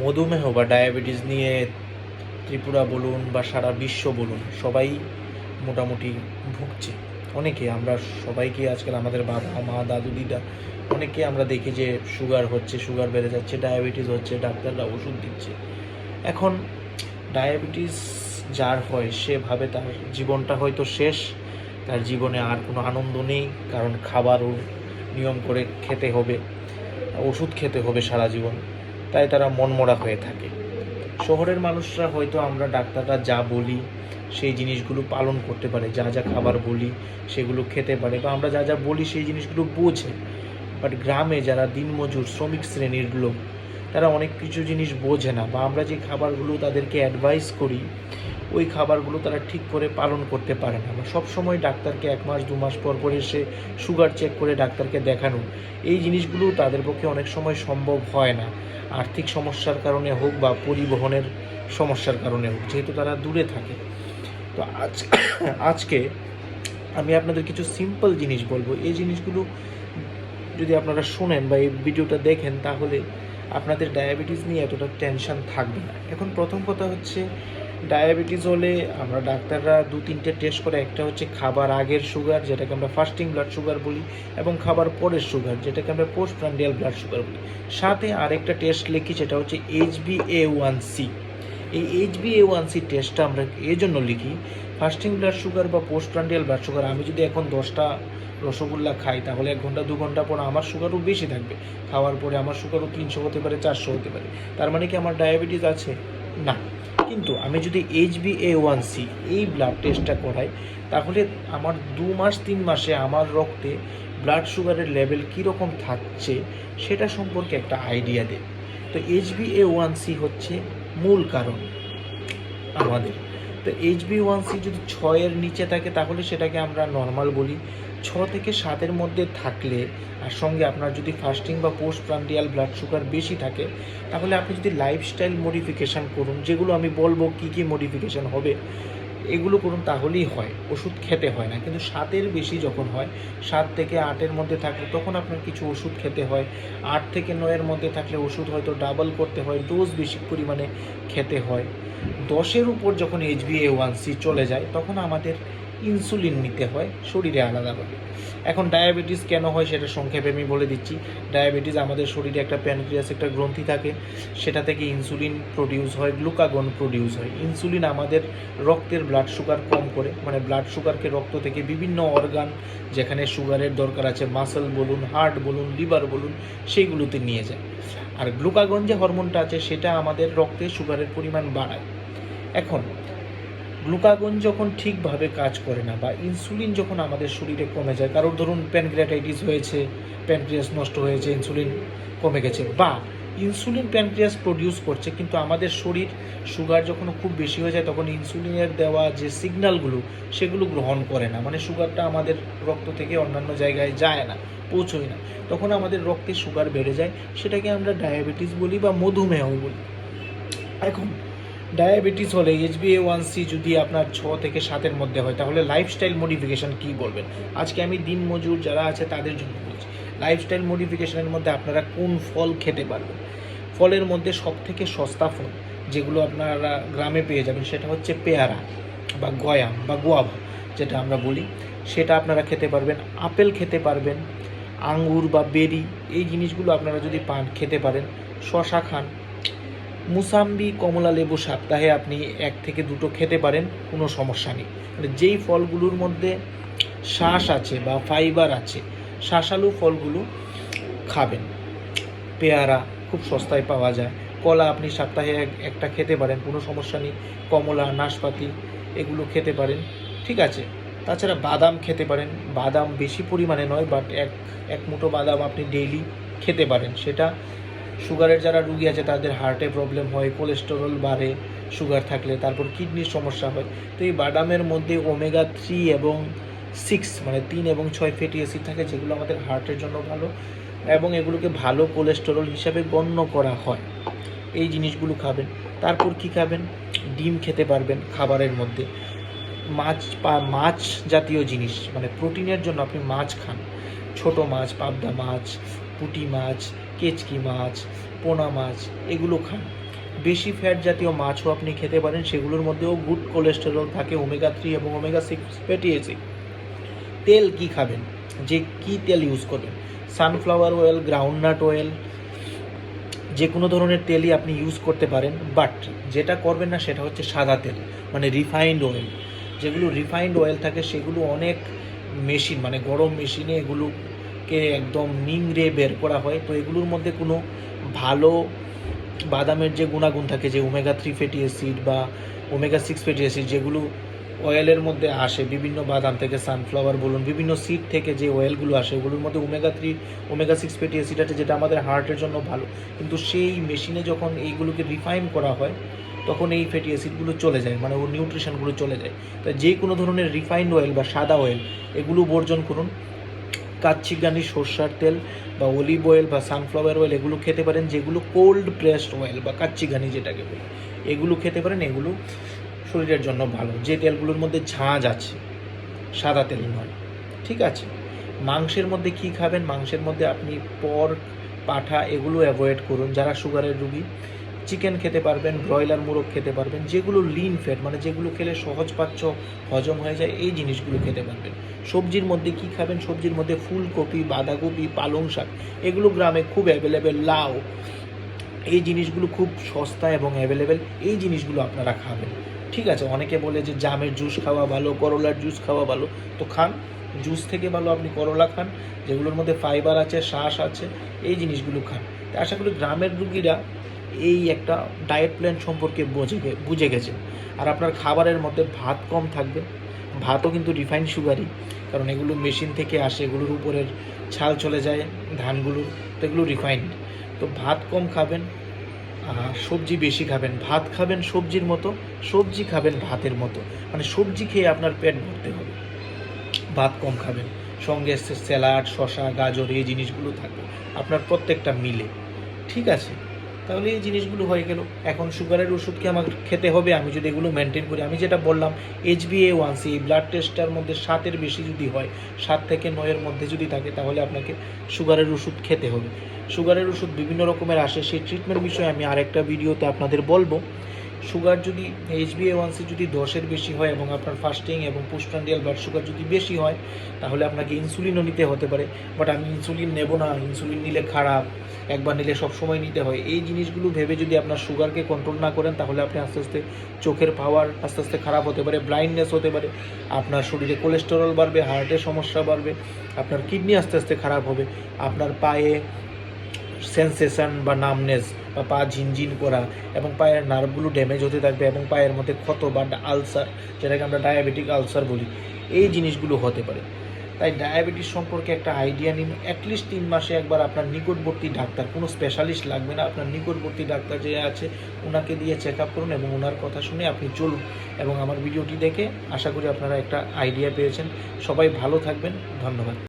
মধুমেহ বা ডায়াবেটিস নিয়ে ত্রিপুরা বলুন বা সারা বিশ্ব বলুন, সবাই মোটামুটি ভুগছে। অনেকে, আমরা সবাইকে আজকাল আমাদের বাবা, মা, দাদু, দিদা অনেকে আমরা দেখি যে সুগার হচ্ছে, সুগার বেড়ে যাচ্ছে, ডায়াবেটিস হচ্ছে, ডাক্তাররা ওষুধ দিচ্ছে। এখন ডায়াবেটিস যার হয়, সে ভাবে তার জীবনটা হয়তো শেষ, তার জীবনে আর কোনো আনন্দ নেই, কারণ খাবারও নিয়ম করে খেতে হবে, ওষুধ খেতে হবে সারা জীবন। তাই তারা মনমরা হয়ে থাকে। শহরের মানুষরা হয়তো আমরা ডাক্তাররা যা বলি, সেই জিনিসগুলো পালন করতে পারে, যা যা খাবার বলি, সেগুলো খেতে পারে বা আমরা যা যা বলি, সেই জিনিসগুলো বোঝে। বাট গ্রামে যারা দিনমজুর, শ্রমিক শ্রেণির লোক তারা অনেক কিছু জিনিস বোঝে না বা আমরা যে খাবারগুলো তাদেরকে অ্যাডভাইস করি, ওই খাবারগুলো তারা ঠিক করে পালন করতে পারে না বা সবসময় ডাক্তারকে এক মাস, দু মাস পর পর এসে সুগার চেক করে ডাক্তারকে দেখানো, এই জিনিসগুলো তাদের পক্ষে অনেক সময় সম্ভব হয় না। আর্থিক সমস্যার কারণে হোক বা পরিবহনের সমস্যার কারণে হোক, যেহেতু তারা দূরে থাকে। তো আজ, আজকে আমি আপনাদের কিছু সিম্পল জিনিস বলব। এই জিনিসগুলো যদি আপনারা শোনেন বা এই ভিডিওটা দেখেন, তাহলে আপনাদের ডায়াবেটিস নিয়ে এতটা টেনশন থাকবে না। এখন প্রথম কথা হচ্ছে ডায়াবেটিস হলে আমরা ডাক্তাররা দু তিনটে টেস্ট করে, একটা হচ্ছে খাবার আগের সুগার যেটাকে আমরা ফার্স্টিং ব্লাড সুগার বলি, এবং খাবার পরের সুগার যেটাকে আমরা পোস্ট প্রান্ডিয়াল ব্লাড সুগার বলি। সাথে আরেকটা টেস্ট লিখি, সেটা হচ্ছে H B A one C এই H B A one C টেস্টটা আমরা এই জন্য লিখি ফাস্টিং ব্লাড সুগার বা পোস্ট প্রান্ডিয়াল ব্লাড সুগার আমি যদি এখন দশটা রসগোল্লা খাই, তাহলে এক ঘণ্টা, দু ঘণ্টা পর আমার সুগারও বেশি থাকবে। খাওয়ার পরে আমার সুগারও তিনশো হতে পারে, চারশো হতে পারে। তার মানে কি আমার ডায়াবেটিস আছে? না। কিন্তু আমি যদি H B A one C এই ব্লাড টেস্টটা করাই, তাহলে আমার দু মাস, তিন মাসে আমার রক্তে ব্লাড সুগারের লেভেল কীরকম থাকছে, সেটা সম্পর্কে একটা আইডিয়া দেয় তো H B A one C হচ্ছে মূল কারণ আমাদের। তো এইচ বি ওয়ান সি যদি ছয়ের নিচে থাকে, তাহলে সেটাকে আমরা নর্মাল বলি। ছ থেকে সাতের মধ্যে থাকলে, আর সঙ্গে আপনার যদি ফাস্টিং বা পোস্ট প্রান্ডিয়াল ব্লাড সুগার বেশি থাকে, তাহলে আপনি যদি লাইফস্টাইল মডিফিকেশান করুন, যেগুলো আমি বলব কী কী মডিফিকেশান হবে এগুলো করুন তাহলেই হয়, ওষুধ খেতে হয় না। কিন্তু সাতের বেশি যখন হয়, সাত থেকে আটের মধ্যে থাকলে তখন আপনার কিছু ওষুধ খেতে হয়। আট থেকে নয়ের মধ্যে থাকলে ওষুধ হয়তো ডাবল করতে হয় ডোজ বেশি পরিমাণে খেতে হয়। দশের উপর যখন H B A one C চলে যায়, তখন আমাদের ইনসুলিন নিতে হয়, শরীরে আলাদাভাবে এখন ডায়াবেটিস কেন হয় সেটা সংক্ষেপে আমি বলে দিচ্ছি। ডায়াবেটিস আমাদের শরীরে একটা প্যানক্রিয়াস একটা গ্রন্থি থাকে, সেটা থেকে ইনসুলিন প্রডিউস হয়, গ্লুকাগন প্রডিউস হয়। ইনসুলিন আমাদের রক্তের ব্লাড সুগার কম করে মানে ব্লাড সুগারকে রক্ত থেকে বিভিন্ন অর্গান যেখানে সুগারের দরকার আছে মাসল বলুন হার্ট বলুন লিভার বলুন সেইগুলোতে নিয়ে যায়। আর গ্লুকাগন যে হরমোনটা আছে, সেটা আমাদের রক্তে সুগারের পরিমাণ বাড়ায়। এখন গ্লুকাগন যখন ঠিকভাবে কাজ করে না বা ইনসুলিন যখন আমাদের শরীরে কমে যায়, কারোর ধরুন প্যানক্রিয়াটাইটিস হয়েছে প্যানক্রিয়াস নষ্ট হয়েছে ইনসুলিন কমে গেছে, বা ইনসুলিন প্যানক্রিয়াস প্রডিউস করছে, কিন্তু আমাদের শরীর সুগার যখন খুব বেশি হয়ে যায়, তখন ইনসুলিনের দেওয়া যে সিগন্যালগুলো সেগুলো গ্রহণ করে না। মানে সুগারটা আমাদের রক্ত থেকে অন্যান্য জায়গায় যায় না, পৌঁছয় না। তখন আমাদের রক্তে সুগার বেড়ে যায়, সেটাকে আমরা ডায়াবেটিস বলি বা মধুমেহ বলি। এখন ডায়াবেটিস হলে H B A one C যদি আপনার ছ থেকে সাতের মধ্যে হয়, তাহলে লাইফস্টাইল মডিফিকেশান কী বলবেন? আজকে আমি দিন মজুর যারা আছে, তাদের জন্য বলছি লাইফস্টাইল মডিফিকেশানের মধ্যে আপনারা কোন ফল খেতে পারবেন? ফলের মধ্যে সব থেকে সস্তা ফল যেগুলো আপনারা গ্রামে পেয়ে যাবেন, সেটা হচ্ছে পেয়ারা বা গয়াম বা গোয়াভা, যেটা আমরা বলি। সেটা আপনারা খেতে পারবেন, আপেল খেতে পারবেন, আঙ্গুর বা বেরি, এই জিনিসগুলো আপনারা যদি পান, খেতে পারেন শশা খান মুসাম্বি, কমলা লেবু সপ্তাহে আপনি এক থেকে দুটো খেতে পারেন, কোনো সমস্যা নেই। মানে যেই ফলগুলোর মধ্যে শ্বাস আছে বা ফাইবার আছে, শাঁসালু ফলগুলো খাবেন। পেয়ারা খুব সস্তায় পাওয়া যায়। কলা আপনি সপ্তাহে এক, একটা খেতে পারেন, কোনো সমস্যা নেই। কমলা, নাশপাতি এগুলো খেতে পারেন, ঠিক আছে। তাছাড়া বাদাম খেতে পারেন, বাদাম বেশি পরিমাণে নয় বাট এক এক মুঠো বাদাম আপনি ডেইলি খেতে পারেন। সেটা সুগারের যারা রুগী আছে, তাদের হার্টে প্রবলেম হয় কোলেস্টেরল বাড়ে সুগার থাকলে, তারপর কিডনির সমস্যা হয়। তো এই বাদামের মধ্যে ওমেগা থ্রি এবং সিক্স মানে তিন এবং ছয় ফ্যাটি অ্যাসিড থাকে, যেগুলো আমাদের হার্টের জন্য ভালো এবং এগুলোকে ভালো কোলেস্টেরল হিসাবে গণ্য করা হয়। এই জিনিসগুলো খাবেন। তারপর কি খাবেন? ডিম খেতে পারবেন খাবারের মধ্যে। মাছ মাছ জাতীয় জিনিস মানে প্রোটিনের জন্য আপনি মাছ খান। ছোট মাছ, পাবদা মাছ, পুঁটি মাছ কেচকি মাছ, পোনা মাছ, এগুলো খান। বেশি ফ্যাট জাতীয় মাছও আপনি খেতে পারেন, সেগুলোর মধ্যেও গুড কোলেস্টেরল থাকে ওমেগা থ্রি এবং ওমেগা সিক্স ফ্যাটি অ্যাসিড তেল কি খাবেন? যে কি তেল ইউজ করবেন? সানফ্লাওয়ার অয়েল গ্রাউন্ডনাট অয়েল যে কোনো ধরনের তেলই আপনি ইউজ করতে পারেন বাট যেটা করবেন না, সেটা হচ্ছে সাদা তেল মানে রিফাইন্ড অয়েল যেগুলো রিফাইন্ড অয়েল থাকে, সেগুলো অনেক মেশিন মানে গরম মেশিনে এগুলোকে একদম নিংড়ে বের করা হয়। তো এগুলোর মধ্যে কোনো ভালো বাদামের যে গুণাগুণ থাকে, যে ওমেগা থ্রি ফ্যাটি অ্যাসিড বা ওমেগা সিক্স ফ্যাটি অ্যাসিড যেগুলো অয়েলের মধ্যে আসে, বিভিন্ন বাদাম থেকে সানফ্লাওয়ার বলুন, বিভিন্ন সিড থেকে যে অয়েলগুলো আসে ওগুলোর মধ্যে omega three omega six fatty acid আছে, যেটা আমাদের হার্টের জন্য ভালো। কিন্তু সেই মেশিনে যখন এইগুলোকে রিফাইন করা হয়, তখন এই ফ্যাটি অ্যাসিডগুলো চলে যায় মানে ওর নিউট্রিশনগুলো চলে যায়। তাই যে কোনো ধরনের রিফাইন্ড অয়েল বা সাদা অয়েল এগুলো বর্জন করুন। কাচ্চিগানি সর্ষার তেল বা অলিভ অয়েল বা সানফ্লাওয়ার অয়েল এগুলো খেতে পারেন, যেগুলো কোল্ড প্রেসড অয়েল বা কাচ্চিগানি যেটাকে বলে। এগুলো খেতে পারেন, এগুলো শরীরের জন্য ভালো। যে তেলগুলোর মধ্যে ঝাঁঝ আছে, সাদা তেল নয়, ঠিক আছে? মাংসের মধ্যে কি খাবেন? মাংসের মধ্যে আপনি পর্ক পাঠা এগুলো অ্যাভয়েড করুন। যারা সুগারের রুগী চিকেন খেতে পারবেন ব্রয়লার মোরগ খেতে পারবেন, যেগুলো লিন ফ্যাট মানে যেগুলো খেলে সহজ পাচ্য হজম হয়ে যায়, এই জিনিসগুলো খেতে পারবেন। সবজির মধ্যে কি খাবেন? সবজির মধ্যে ফুলকপি, বাঁধাকপি, পালং শাক, এগুলো গ্রামে খুব অ্যাভেলেবেল লাউ, এই জিনিসগুলো খুব সস্তা এবং অ্যাভেলেবেল এই জিনিসগুলো আপনারা খাবেন। ঠিক আছে, অনেকে বলে যে জামের জুস খাওয়া ভালো, করলার জুস খাওয়া ভালো, তো খান। জুস থেকে ভালো আপনি করলা খান, যেগুলোর মধ্যে ফাইবার আছে শ্বাস আছে, এই জিনিসগুলো খান। আশা করি গ্রামের রুগীরা এই একটা ডায়েট প্ল্যান সম্পর্কে বুঝে বুঝে গেছে। আর আপনার খাবারের মধ্যে ভাত কম থাকবে। ভাতও কিন্তু রিফাইন্ড সুগারই কারণ এগুলো মেশিন থেকে আসে, এগুলোর উপরের ছাল চলে যায় ধানগুলোর তো এগুলো রিফাইন্ড তো ভাত কম খাবেন সবজি বেশি খাবেন। ভাত খাবেন সবজির মতো, সবজি খাবেন ভাতের মতো। মানে সবজি খেয়ে আপনার পেট ভরতে হবে। ভাত কম খাবেন। সঙ্গে স্যালাড শশা গাজর, এই জিনিসগুলো থাকবে। আপনার প্রত্যেকটা মিলে। ঠিক আছে? তাহলে এই জিনিসগুলো হয়ে গেল। এখন সুগারের ওষুধ কি আমার খেতে হবে? আমি যদি এগুলো মেনটেন করি, আমি যেটা বললাম H B A one C এই ব্লাড টেস্টটার মধ্যে সাতের বেশি যদি হয়, সাত থেকে নয়ের মধ্যে যদি থাকে, তাহলে আপনাকে সুগারের ওষুধ খেতে হবে। সুগারের ওষুধ বিভিন্ন রকমের আসে, সেই ট্রিটমেন্ট বিষয়ে আমি আরেকটা ভিডিওতে আপনাদের বলব। সুগার যদি এইচ বি ওয়ান সি যদি দশের বেশি হয় এবং আপনার ফাস্টিং এবং পোস্ট্রান্ডিয়াল ব্লাড সুগার যদি বেশি হয়, তাহলে আপনাকে ইনসুলিনও নিতে হতে পারে। বাট আমি ইনসুলিন নেব না ইনসুলিন নিলে খারাপ, একবার নিলে সব সময় নিতে হয়। এই জিনিসগুলো ভেবে যদি আপনার সুগারকে কন্ট্রোল না করেন, তাহলে আপনি আস্তে আস্তে চোখের পাওয়ার আস্তে আস্তে খারাপ হতে পারে ব্লাইন্ডনেস হতে পারে, আপনার শরীরে কোলেস্টেরল বাড়বে হার্টের সমস্যা বাড়বে, আপনার কিডনি আস্তে আস্তে খারাপ হবে, আপনার পায়ে সেন্সেশন বা নামনেস পা ঝিনঝিন করা এবং পায়ের নার্ভগুলো ড্যামেজ হতে থাকবে এবং পায়ের মধ্যে ক্ষত বা আলসার যেটাকে আমরা ডায়াবেটিক আলসার বলি, এই জিনিসগুলো হতে পারে। তাই ডায়াবেটিস সম্পর্কে একটা আইডিয়া নিন। অ্যাটলিস্ট তিন মাসে একবার আপনার নিকটবর্তী ডাক্তার, কোনো স্পেশালিস্ট লাগবে না। আপনার নিকটবর্তী ডাক্তার যে আছে ওনাকে দিয়ে চেক আপ করুন এবং ওনার কথা শুনে আপনি চলুন এবং আমার ভিডিওটি দেখে আশা করি আপনারা একটা আইডিয়া পেয়েছেন। সবাই ভালো থাকবেন। ধন্যবাদ।